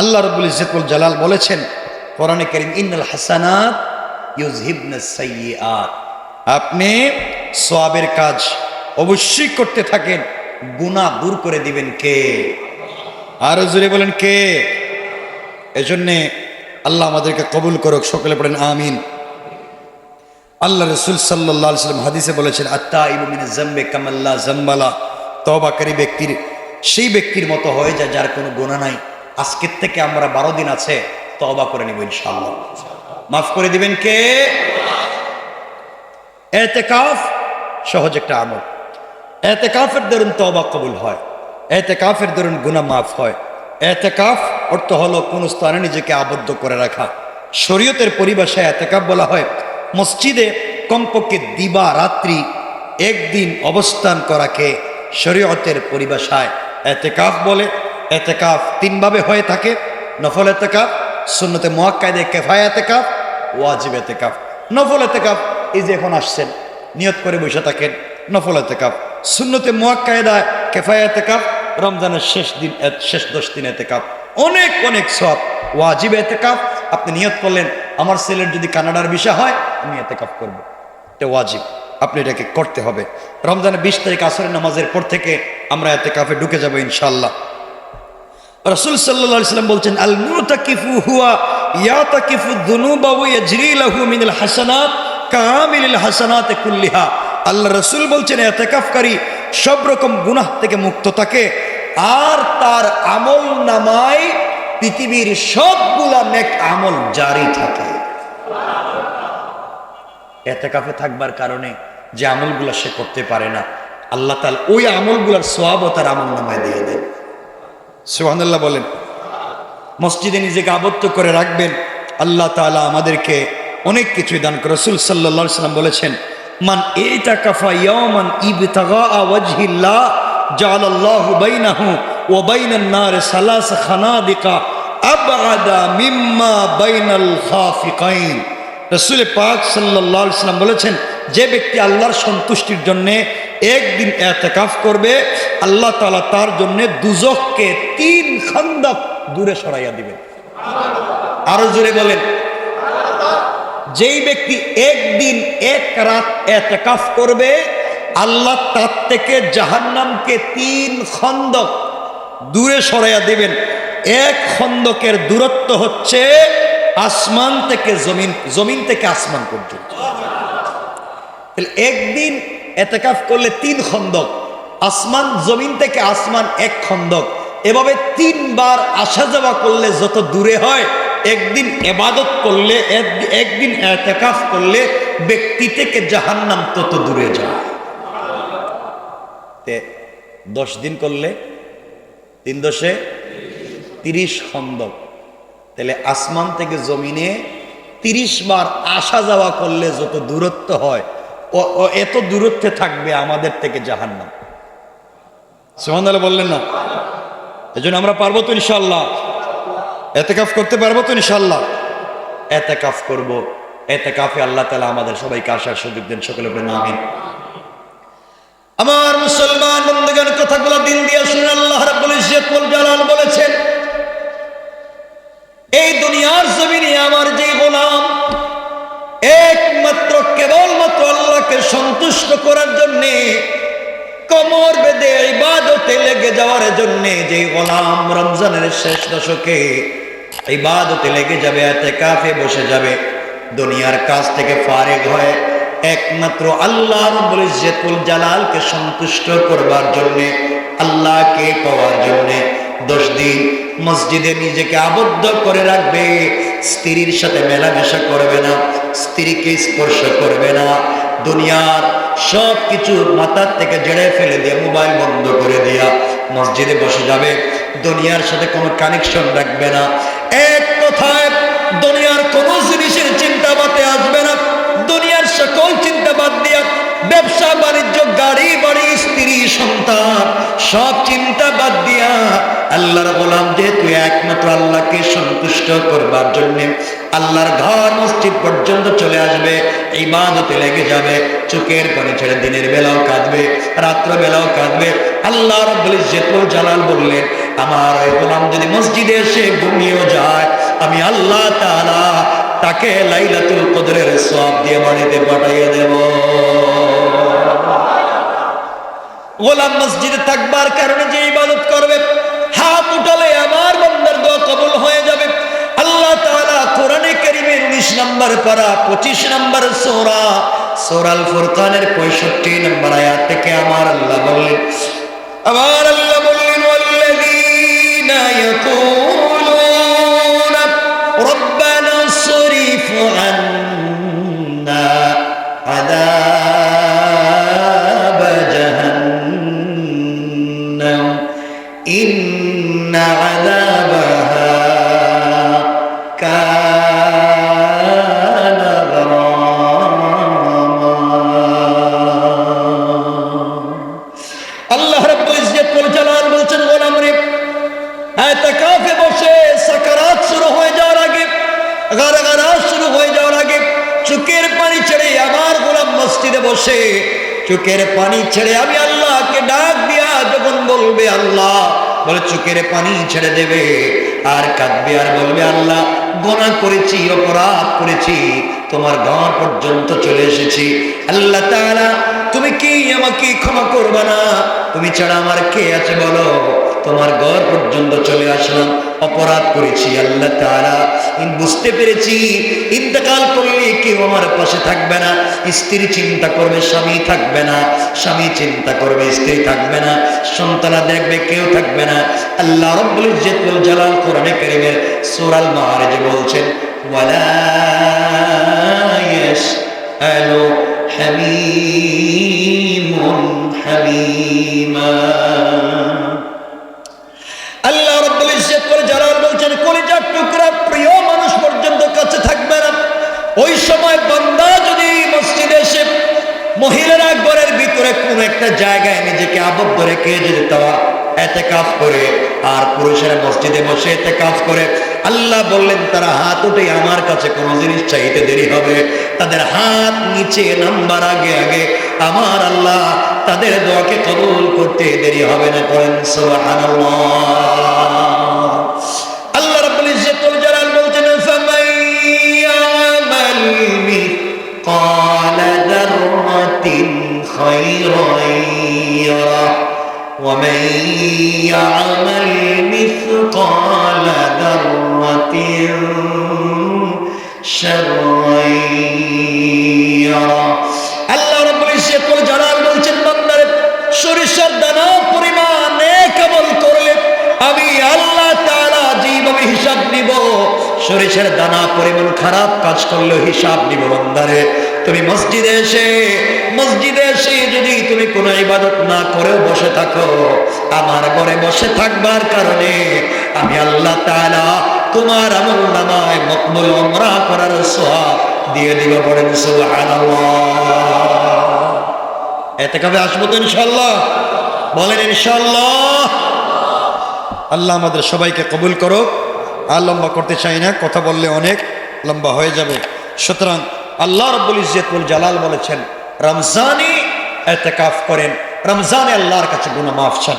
আল্লাহ রবুল ইজ্জতুল জালাল বলেছেন, কোরআনে করিম, ইন্নাল হাসানাত আপনি সওয়াবের কাজ অবশ্যই করতে থাকেন, গুনাহ দূর করে দিবেন কে? আরও জোরে বলেন কে? এজন্যে আল্লাহ আমাদেরকে কবুল করুক, সকলে পড়েন আমিন। আল্লাহ রসুল সাল্লাম হাদিসে বলেছেন আত্মা কামাল্লা জম্বালা তবাকারী ব্যক্তির, সেই ব্যক্তির মতো হয়ে যায় যার কোনো গুণা নাই। আজকের থেকে আমরা বারো দিন আছে তবা করে নিব ইনশাল্লাহ মাফ করে দিবেন কে? এতে কাফ সহজ একটা আমল। এতে কাফের দরুন তবা কবুল হয় এতে কাফের দরুন গুণা মাফ হয়। এতে কাফ অর্থ হলো কোন স্থানে নিজেকে আবদ্ধ করে রাখা। শরীয়তের পরিভাষায় এতে কাফ বলা হয়, মসজিদে কমপক্ষে দিবা রাত্রি একদিন অবস্থান করাকে শরীয়তের পরিভাষায় এতেকাফ বলে। এতেকাফ তিনভাবে হয়ে থাকে। নফল এতেকাফ, সুন্নতে মোয়াক্কায়দে কেফায় এতেকাফ, ওয়াজিব এতেকাফ। নফল এতেকাফ, এই যে এখন আসছেন, নিয়ত করে বসে থাকেন, নফল এতেকাফ। সুন্নতে মোয়াক্কায়দায় কেফায় এতেকাফ, রমজানের শেষ দিন শেষ দশ দিন এতেকাফ। অনেক অনেক সব ওয়াজিব এতেকাফ। আপনি নিয়ত করলেন, আমার ছেলের যদি কানাডার বিষয় হয়, আমি এতেকাফ করব। এটা ওয়াজিব, আপনি এটাকে করতে হবে। রমজানের বিশ তারিখ আসরের নামাজের পর থেকে আমরা এতে কাফে ঢুকে যাব ইনশাল্লাহ রসুল সাল্লাম বলছেন আল মুতাকিফু হুয়া ইয়াতাকিফু ওয়া লাহু মিনাল হাসানাত হাসানাত কুল্লিহা। সব রকম গুনাহ থেকে মুক্ত থাকে আর তার আমল নামায় পৃথিবীর সবগুলা নেক আমল জারি থাকে। এতেকাফে থাকবার কারণে যে আমলগুলো সে করতে পারে না, আল্লাহ তাল ওই আমলগুলোর সোয়াবও তার আমল নামায় দিয়ে দেন। সোহানুল্লাহ বলেন, মসজিদে নিজেকে আবদ্ধ করে রাখবেন। আল্লাহ তাআলা আমাদেরকে অনেক কিছুই দান করে। রসুল সাল্লাহ সাল্লাম বলেছেন, মান এইটা কাফা ইয়ামান নার সালাস খানাদিকা মিম্মা পাক বলেছেন, যে ব্যক্তি আল্লাহর সন্তুষ্টির জন্য একদিন এতেকাফ করবে, আল্লাহ তালা তার জন্য দুজককে তিন খন্দক দূরে সরাইয়া দিবেন। আরও জোরে বলেন। যেই ব্যক্তি একদিন এক রাত এতেকাফ করবে, আল্লাহ তার থেকে জাহান্নামকে তিন খন্দক দূরে সরাইয়া দিবেন। এক খন্দকের দূরত্ব হচ্ছে আসমান থেকে জমিন জমিন থেকে আসমান পর্যন্ত। একদিন এতেকাফ করলে তিন খন্দক। আসমান, জমিন থেকে আসমান এক খন্দক। এভাবে তিনবার আসা যাওয়া করলে যত দূরে হয়, একদিন এবাদত করলে একদিন এতেকাফ করলে ব্যক্তি থেকে জাহান্নাম তত দূরে যায়। দশ দিন করলে তিন দশে তিরিশ খন্দক। তাহলে আসমান থেকে জমিনে তিরিশ বার আসা যাওয়া করলে যত দূরত্ব হয় এত দূরত্বে থাকবে আমাদের থেকে জাহান্নাম। সোহান বললেন না। এই জন্য আমরা পারব তো ইনশাল্লাহ এতে কাফ করতে পারব তো ইনশাল্লাহ এতে কাফ করব। এতে কাফে আল্লাহ তালা আমাদের সবাইকে আসার সুযোগ দেন সকলে বলেন আমার মুসলমান বন্ধুগণ, কথাগুলো দিন দিয়ে শুনে আল্লাহ জালাল বলেছেন, এই দুনিয়ার জমিনে আমার যে সন্তুষ্ট করার জন্যে, কমর বেঁধে ইবাদতে লেগে যাওয়ার জন্যে, যে গোলাম রমজানের শেষ দশকে ইবাদতে লেগে যাবে, এতে কাফে বসে যাবে, দুনিয়ার কাছ থেকে ফারেক হয়ে একমাত্র আল্লাহ ইজ্জতুল জালালকে সন্তুষ্ট করবার জন্যে, আল্লাহকে পাওয়ার জন্যে দশ দিন মসজিদে নিজেকে আবদ্ধ করে রাখবে, স্ত্রীর সাথে মেলামেশা করবে না, স্ত্রীকে স্পর্শ করবে না দুনিয়ার সব কিছু মাথার থেকে জেড়ে ফেলে দিয়ে মোবাইল বন্ধ করে দিয়া মসজিদে বসে যাবে। দুনিয়ার সাথে কোনো কানেকশন রাখবে না। এক কথায়, দুনিয়ার কোনো জিনিসের চিন্তা বাতে আসবে না। দুনিয়ার সকল চিন্তা বাদ দিয়া ব্যবসা, বাণিজ্য, গাড়ি, বাড়ি, স্ত্রী, সন্তান, সব চিন্তা বাদ দিয়া আল্লাহর গোলাম তুই একমাত্র আল্লাহকে সন্তুষ্ট করবার জন্য আল্লাহর ঘর মসজিদ পর্যন্ত চলে আসবে এই বাদতে লেগে যাবে, চোখের পানি ছেড়ে দিনের বেলাও কাঁদবে, রাত্র বেলাও কাঁদবে। আল্লাহ রব্বুল ইজ্জতুল জালাল বললেন, আমার ওই গোলাম যদি মসজিদে এসে ঘুমিয়েও যায়, আমি আল্লাহ তাআলা তাকে লাইলাতুল কদরের সওয়াব দিয়ে বাড়িতে পাঠিয়ে দেব। গোলাম মসজিদে থাকবার কারণে যে ইবাদত করবে, হাত উঠালে আমার বন্দার দোয়া কবুল হয়ে যাবে আল্লাহ তাআলা কোরআনে কারীমের 19 নম্বর পারা 25 নম্বর সূরা, সূরাল ফুরকানের 65 নম্বর আয়াত থেকে আমার আল্লাহ বললেন, আমার আল্লাহ বললেন, ওয়াল্লাযীনা ইয়াকুলুনা, রব্বানা সরিফ আন্না আযাব জাহান্নাম, ইন্না আযাবাহা এতেকাফে বসে সাকারাত শুরু হয়ে যাওয়ার আগে, গারাগারাত শুরু হয়ে যাওয়ার আগে চোখের পানি ছেড়ে আবার গোলাম মসজিদে বসে, চোখের পানি ছেড়ে আমি আল্লাহকে ডাক দিয়া যখন বলবে আল্লাহ, বলে চোখের পানি ছেড়ে দেবে, আর কাঁদবে আর বলবে আল্লাহ, গোনা করেছি, অপরাধ করেছি, তোমার ঘর পর্যন্ত চলে এসেছি। আল্লাহ তুমি কি আমাকে ক্ষমা করবে না? তুমি ছাড়া আমার কে আছে বলো? তোমার ঘর পর্যন্ত চলে আসলাম, অপরাধ করেছি, আল্লাহ তারা বুঝতে পেরেছি, ইন্তেকাল করলে কেউ আমার পাশে থাকবে না, স্ত্রী চিন্তা করবে, স্বামী থাকবে না, স্বামী চিন্তা করবে, স্ত্রী থাকবে না সন্তানা দেখবে, কেউ থাকবে না। আল্লাহ রব্বুল জালাল কোরআনে কারীমের সূরাল মাআরিজ বলছেন, ওয়ালা সময় বান্দা যদি মসজিদে এসে মহিলারা ঘরের ভিতরে কোন একটা জায়গায় নিজেকে আবদ্ধ রেখে যদি তারা এতে কাজ করে আর পুরুষেরা মসজিদে বসে এতে কাজ করে, আল্লাহ বললেন, তারা হাত উঠে আমার কাছে কোনো জিনিস চাইতে দেরি হবে। তাদের হাত নিচে নাম্বার আগে আগে আমার আল্লাহ তাদের দোয়াকে কবুল করতে দেরি হবে না। করেন সুবহানাল্লাহ। ومن يعمل مثقال ذرة شرا يره আল্লাহ রাব্বুল ইজ্জত ওয়াল জালাল বলছেন বান্দারে সরিষার দানা পরিমাণ কেবল করলে আমি আল্লাহ তাআলা যেভাবে হিসাব নিব সরিষার দানা পরিমাণ খারাপ কাজ করলেও হিসাব নিব বান্দারে তুমি মসজিদে এসে মসজিদে এসে যদি তুমি কোনো ইবাদত না করেও বসে থাকো, আমার ঘরে বসে থাকবার কারণে আমি আল্লাহ তাআলা তোমার আমল নামায় মকবুল উমরা করার সওয়াব দিয়ে দিব সুবহানাল্লাহ। এতে কবে আসব তো ইনশাল্লাহ বলেন ইনশাল্লাহ আল্লাহ আমাদের সবাইকে কবুল করো আর লম্বা করতে চাই না, কথা বললে অনেক লম্বা হয়ে যাবে। সুতরাং আল্লাহ রব্বুল ইজতুল জালাল বলেছেন রমজানই এতেকাফ করেন। রমজানে আল্লাহর কাছে গুনাহ মাফ চান।